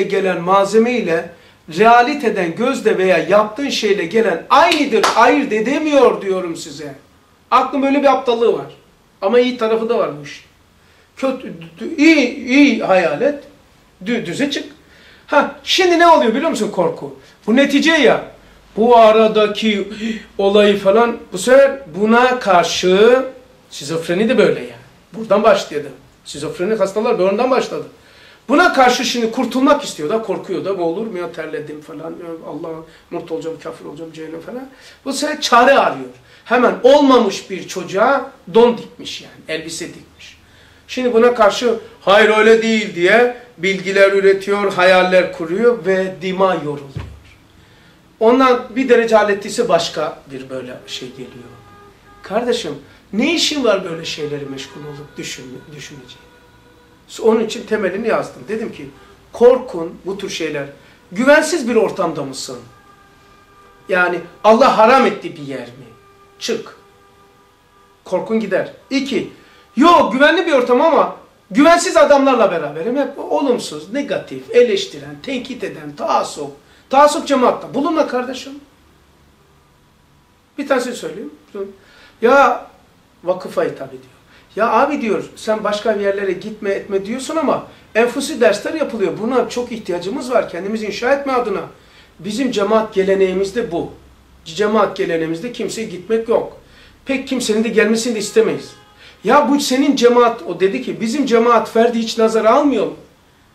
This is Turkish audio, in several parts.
ile gelen malzeme ile realiteden gözde veya yaptığın şeyle gelen aynıdır, ayırt edemiyor diyorum size. Aklım öyle bir aptallığı var. Ama iyi tarafı da var bu iş. Kötü, iyi, iyi hayal et, düze çık. Ha, şimdi ne oluyor biliyor musun korku? Bu netice ya, bu aradaki olayı falan, bu sefer buna karşı, şizofreni de böyle yani. Buradan başladı. Şizofrenik hastalar buradan başladı. Buna karşı şimdi kurtulmak istiyor da korkuyor da bu olur mu ya terledim falan Allah mutlu olacağım kafir olacağım cehennem falan. Bu sefer çare arıyor. Hemen olmamış bir çocuğa don dikmiş yani elbise dikmiş. Şimdi buna karşı hayır öyle değil diye bilgiler üretiyor, hayaller kuruyor ve dima yoruluyor. Ondan bir derece hallettiyse başka bir böyle şey geliyor. Kardeşim ne işin var böyle şeyleri meşgul olup düşün, düşüneceğin? Onun için temelini yazdım. Dedim ki korkun bu tür şeyler. Güvensiz bir ortamda mısın? Yani Allah haram etti bir yer mi? Çık. Korkun gider. İki, yok güvenli bir ortam ama güvensiz adamlarla beraberim. Hep olumsuz, negatif, eleştiren, tenkit eden, taassup. Taassup cemaatta. Bulunma kardeşim. Bir tanesini söyleyeyim. Ya vakıfa hitap ediyor. Ya abi diyor sen başka bir yerlere gitme etme diyorsun ama enfusi dersler yapılıyor. Buna çok ihtiyacımız var kendimizi inşa etme adına. Bizim cemaat geleneğimizde bu. Cemaat geleneğimizde kimseye gitmek yok. Pek kimsenin de gelmesini de istemeyiz. Ya bu senin cemaat, o dedi ki bizim cemaat Ferdi hiç nazar almıyor mu?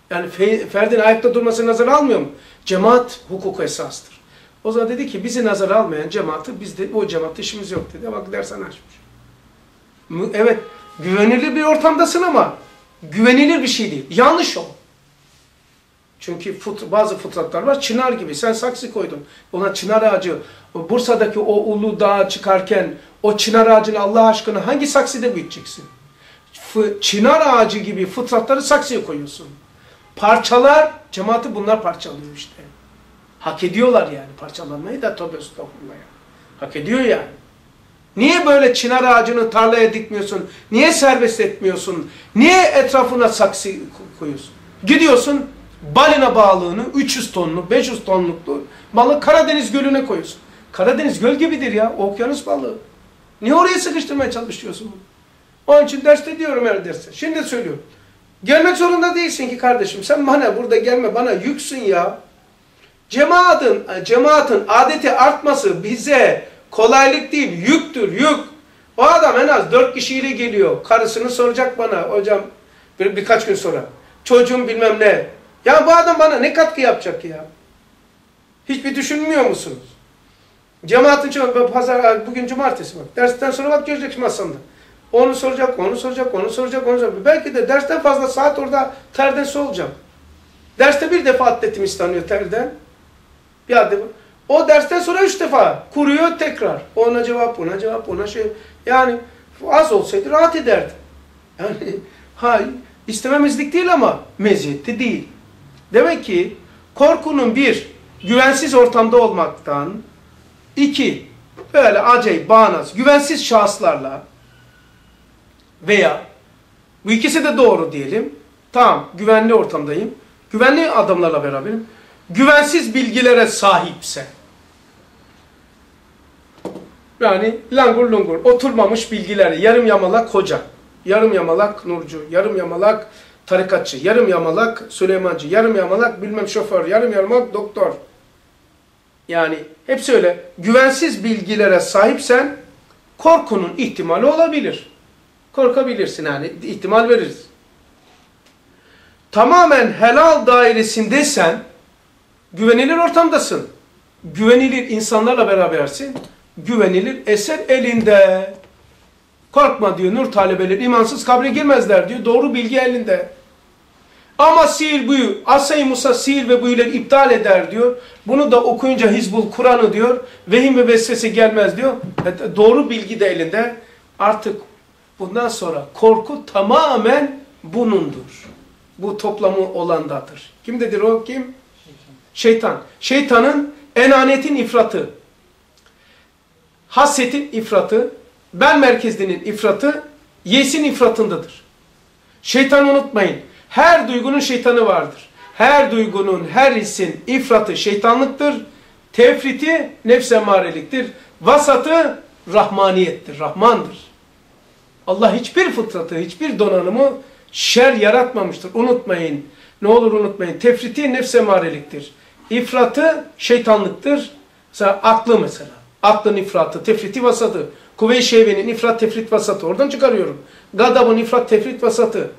Yani Ferdi'nin ayakta durması nazar almıyor mu? Cemaat hukuku esastır. O zaman dedi ki bizi nazar almayan cemaati biz de o cemaatte işimiz yok dedi. Bak dersen açmış. Evet güvenilir bir ortamdasın ama güvenilir bir şey değil. Yanlış o. Çünkü fut, bazı fıtratlar var. Çınar gibi. Sen saksı koydun. Ona çınar ağacı. Bursa'daki o ulu dağa çıkarken o çınar ağacını Allah aşkına hangi saksıda büyüteceksin? F çınar ağacı gibi fıtratları saksıya koyuyorsun. Parçalar, cemaati bunlar parçalıyor işte. Hak ediyorlar yani parçalanmayı da tabi estağfurullah. Hak ediyor yani. Niye böyle çınar ağacını tarlaya dikmiyorsun? Niye serbest etmiyorsun? Niye etrafına saksı koyuyorsun? Gidiyorsun balina balığını 300 tonlu, 500 tonluklu balığı Karadeniz gölüne koyuyorsun. Karadeniz göl gibidir ya, okyanus balığı. Niye oraya sıkıştırmaya çalışıyorsun? Onun için derste diyorum her derste. Şimdi söylüyorum. Gelmek zorunda değilsin ki kardeşim. Sen bana burada gelme, bana yüksün ya. Cemaatin, cemaatin adeti artması bize kolaylık değil, yüktür, yük. O adam en az dört kişiyle geliyor. Karısını soracak bana hocam bir, birkaç gün sonra. Çocuğum bilmem ne. Ya bu adam bana ne katkı yapacak ya? Hiçbir düşünmüyor musunuz? Cemaatin çoğu, pazar, bugün cumartesi bak. Dersten sonra bak göreceksin masamda. Onu soracak, onu soracak, onu soracak, onu soracak. Belki de dersten fazla saat orada terden soğuyacağım. Derste bir defa atletim istanıyor terden. Bir adet. O dersten sonra üç defa kuruyor tekrar. Ona cevap, ona cevap, ona şey. Yani az olsaydı rahat ederdi. Yani ha, istememezlik değil ama meziyette değil. Demek ki korkunun bir, güvensiz ortamda olmaktan, iki, böyle acayip, bağnaz, güvensiz şahıslarla veya bu ikisi de doğru diyelim. Tamam, güvenli ortamdayım. Güvenli adamlarla beraberim. Güvensiz bilgilere sahipse, yani langur lungur, oturmamış bilgiler, yarım yamalak hoca, yarım yamalak nurcu, yarım yamalak tarikatçı, yarım yamalak Süleymancı, yarım yamalak bilmem şoför, yarım yamalak doktor. Yani hepsi öyle. Güvensiz bilgilere sahipsen korkunun ihtimali olabilir. Korkabilirsin yani ihtimal veririz. Tamamen helal dairesindeysen güvenilir ortamdasın. Güvenilir insanlarla berabersin. Güvenilir eser elinde. Korkma diyor nur talebeleri imansız kabre girmezler diyor. Doğru bilgi elinde. Ama sihir büyü, Asay Musa sihir ve büyüleri iptal eder diyor. Bunu da okuyunca Hizbul Kur'an'ı diyor. Vehim ve vesvese gelmez diyor. Doğru bilgi de elinde. Artık bundan sonra korku tamamen bunundur. Bu toplamı olandadır. Kimdedir o? Kim? Şeytan. Şeytanın enanetin ifratı, hassetin ifratı, ben merkezlinin ifratı, yesin ifratındadır. Şeytan unutmayın. Her duygunun şeytanı vardır. Her duygunun, her hissin ifratı şeytanlıktır. Tefriti nefs emareliktir. Vasatı rahmaniyettir, rahmandır. Allah hiçbir fıtratı, hiçbir donanımı şer yaratmamıştır. Unutmayın. Ne olur unutmayın. Tefriti nefs emareliktir. İfratı şeytanlıktır. Mesela aklı mesela. Aklın ifratı, tefriti vasatı. Kuvve-i şehvenin ifrat, tefrit vasatı. Oradan çıkarıyorum. Gadabın ifrat, tefrit vasatı.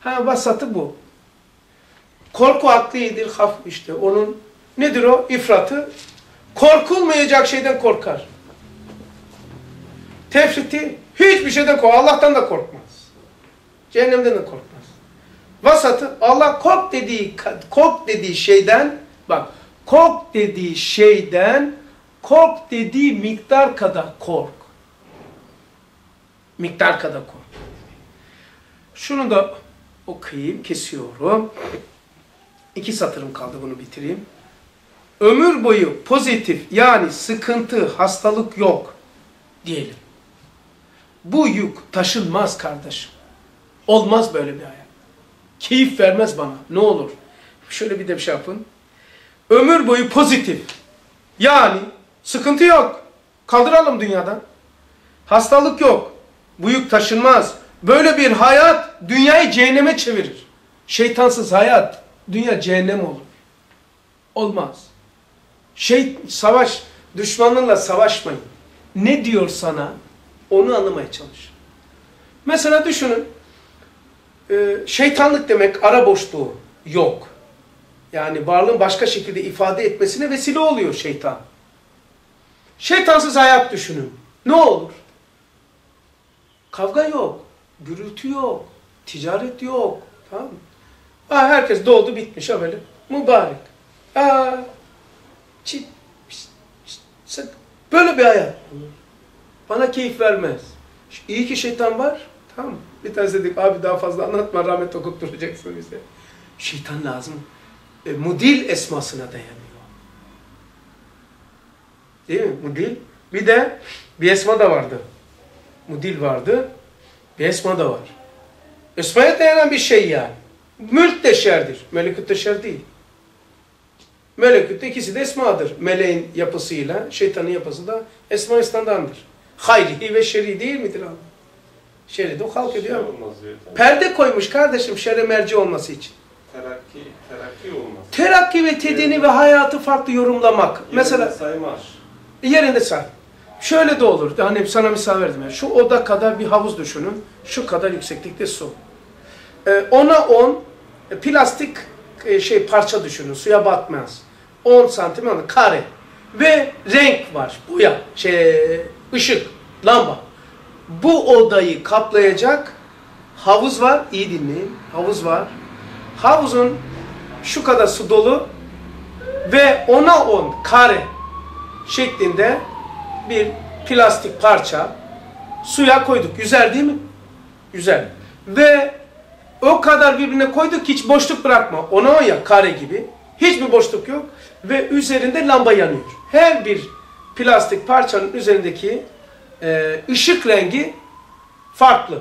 Ha vasatı bu. Korku aklidir, haf işte. Onun nedir o? İfratı. Korkulmayacak şeyden korkar. Tefriti hiçbir şeyden korkmaz. Allah'tan da korkmaz. Cehennemden de korkmaz. Vasatı Allah kork dediği kork dediği şeyden bak kork dediği şeyden kork dediği miktar kadar kork. Miktar kadar kork. Şunu da okuyayım, kesiyorum. İki satırım kaldı bunu bitireyim. Ömür boyu pozitif yani sıkıntı, hastalık yok diyelim. Bu yük taşınmaz kardeşim. Olmaz böyle bir hayat. Keyif vermez bana. Ne olur. Şöyle bir de bir şey yapın. Ömür boyu pozitif. Yani sıkıntı yok. Kaldıralım dünyadan. Hastalık yok. Bu yük taşınmaz. Böyle bir hayat dünyayı cehenneme çevirir. Şeytansız hayat dünya cehennem olur. Olmaz. Şey savaş düşmanınla savaşmayın. Ne diyor sana? Onu anlamaya çalış. Mesela düşünün. E, şeytanlık demek ara boşluğu yok. Yani varlığın başka şekilde ifade etmesine vesile oluyor şeytan. Şeytansız hayat düşünün. Ne olur? Kavga yok. Gürültü yok. Ticaret yok. Tamam mı? Ha, herkes doldu bitmiş ha. Mübarek. Ha, çit, pişt, pişt, sık. Böyle bir hayat. Bana keyif vermez. İyi ki şeytan var. Tamam? Bir tanesi dedik abi daha fazla anlatma rahmet okutturacaksın bize. Şeytan lazım. E, mudil esmasına dayanıyor. Değil mi? Mudil. Bir de bir esma da vardı. Mudil vardı. Bir esma da var. Esmaya dayanan bir şey yani. Mülk de şerdir. Melekut de şer değil. Melekut ikisi de esmadır. Meleğin yapısıyla şeytanın yapısı da esma istandandır. Hayrihi ve şer'i değil midir abi? Şer'i de o halk ediyor ama. Perde koymuş kardeşim şer'e merci olması için. Terakki, terakki olmaz. Terakki ve tedini ve hayatı farklı yorumlamak. Mesela saymaz. yerinde say. Şöyle de olur. Hani sana misal verdim. ya. Şu oda kadar bir havuz düşünün. Şu kadar yükseklikte su. Ee, ona 10 e, plastik e, şey parça düşünün. Suya batmaz. 10 santim yani kare. Ve renk var. Boya. Şey, ışık. Lamba. Bu odayı kaplayacak havuz var. İyi dinleyin. Havuz var. Havuzun şu kadar su dolu ve ona 10 kare şeklinde bir plastik parça suya koyduk. Güzel değil mi? Güzel. Ve o kadar birbirine koyduk ki hiç boşluk bırakma. Ona on ya kare gibi. Hiçbir boşluk yok. Ve üzerinde lamba yanıyor. Her bir plastik parçanın üzerindeki e, ışık rengi farklı.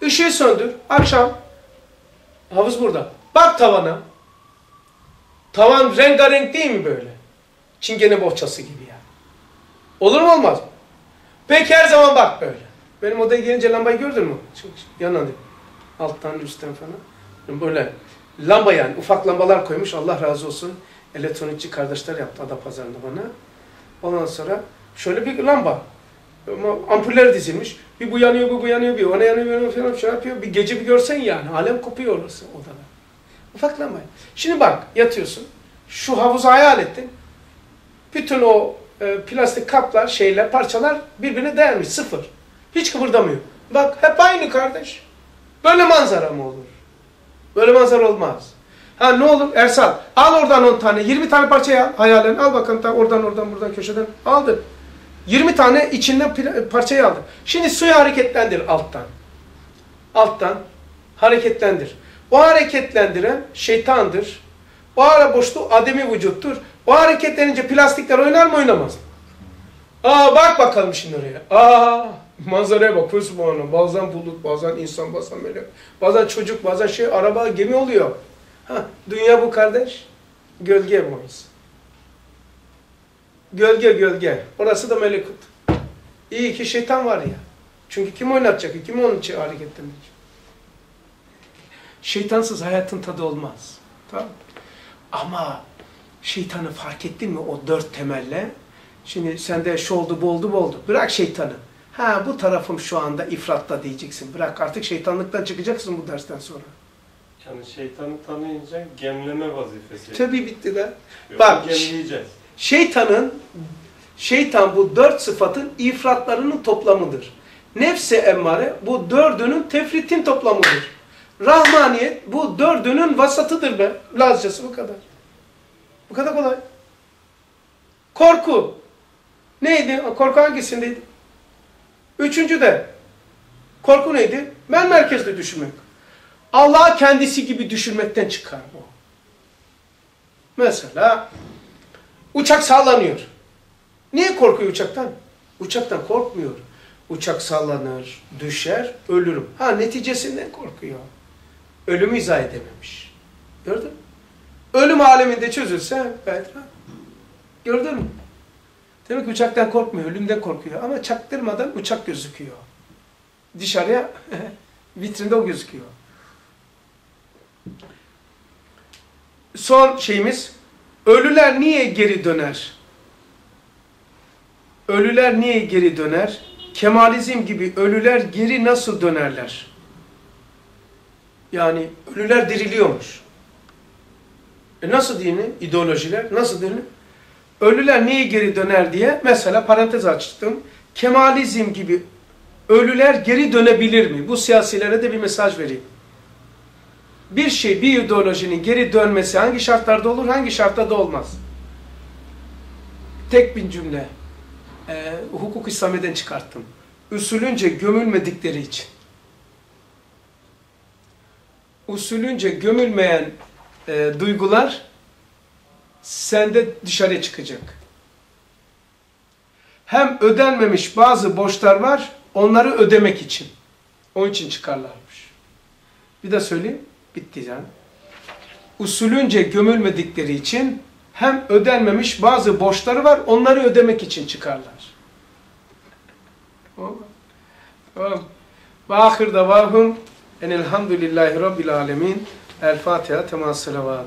Işığı söndür. Akşam havuz burada. Bak tavana. Tavan rengarenk değil mi böyle? Çingene bohçası gibi yani. Olur mu olmaz mı? Peki her zaman bak böyle. Benim odaya gelince lambayı gördün mü? Çok yanına alttan üstten falan. Böyle lamba yani ufak lambalar koymuş Allah razı olsun. Elektronikçi kardeşler yaptı Adapazarı'nda bana. Ondan sonra şöyle bir lamba. Ampuller dizilmiş. Bir bu yanıyor, bir bu yanıyor, bir ona yanıyor, bir ona falan şey yapıyor. Bir gece bir görsen yani. Alem kopuyor orası odada. Ufak lamba. Şimdi bak yatıyorsun. Şu havuzu hayal ettin. Bütün o e, plastik kaplar, şeyler, parçalar birbirine değermiş. Sıfır. Hiç kıpırdamıyor. Bak hep aynı kardeş. Böyle manzara mı olur? Böyle manzara olmaz. Ha ne olur Ersal al oradan 10 tane 20 tane parçayı al hayalen al bakalım ta oradan oradan buradan köşeden aldın. 20 tane içinden parçayı aldın. Şimdi suyu hareketlendir alttan. Alttan hareketlendir. O hareketlendiren şeytandır. O ara boşluğu ademi vücuttur. O hareketlenince plastikler oynar mı oynamaz mı? Aa bak bakalım şimdi oraya. Aa manzaraya bak. Subhanallah. Bazen bulut, bazen insan, bazen melek. Bazen çocuk, bazen şey, araba, gemi oluyor. Ha, dünya bu kardeş. Gölge orası. Gölge gölge. Orası da melekut. İyi ki şeytan var ya. Çünkü kim oynatacak? ki? Kim onun için hareket edecek? Şeytansız hayatın tadı olmaz. Tamam? Ama şeytanı fark ettin mi o dört temelle? Şimdi sende şu oldu bu oldu bu oldu. Bırak şeytanı. Ha bu tarafım şu anda ifratta diyeceksin. Bırak artık şeytanlıktan çıkacaksın bu dersten sonra. Yani şeytanı tanıyınca gemleme vazifesi. Tabii bitti de. Bak, Gemleyeceğiz. Şeytanın, şeytan bu dört sıfatın ifratlarının toplamıdır. Nefse emmare bu dördünün tefritin toplamıdır. Rahmaniyet bu dördünün vasatıdır be. Lazcası bu kadar. Bu kadar kolay. Korku. Neydi? Korku hangisindeydi? Üçüncü de. Korku neydi? Ben merkezde düşünmek. Allah'ı kendisi gibi düşünmekten çıkar bu. Mesela uçak sallanıyor. Niye korkuyor uçaktan? Uçaktan korkmuyor. Uçak sallanır, düşer, ölürüm. Ha neticesinden korkuyor. Ölümü izah edememiş. Gördün mü? Ölüm aleminde çözülse gayet rahat. Gördün mü? Demek ki uçaktan korkmuyor, ölümden korkuyor. Ama çaktırmadan uçak gözüküyor. Dışarıya vitrinde o gözüküyor. Son şeyimiz, ölüler niye geri döner? Ölüler niye geri döner? Kemalizm gibi ölüler geri nasıl dönerler? Yani ölüler diriliyormuş. E nasıl dini? İdeolojiler nasıl dini? Ölüler niye geri döner diye mesela parantez açtım. Kemalizm gibi ölüler geri dönebilir mi? Bu siyasilere de bir mesaj vereyim. Bir şey, bir ideolojinin geri dönmesi hangi şartlarda olur, hangi şartlarda olmaz? Tek bir cümle. Ee, hukuk İslami'den çıkarttım. Usulünce gömülmedikleri için. Usulünce gömülmeyen e, duygular sende dışarıya çıkacak. Hem ödenmemiş bazı borçlar var, onları ödemek için. Onun için çıkarlarmış. Bir de söyleyeyim, bitti canım. Usulünce gömülmedikleri için hem ödenmemiş bazı borçları var, onları ödemek için çıkarlar. Tamam. Ve ahir davahum enelhamdülillahi rabbil alemin. El Fatiha temas salavat.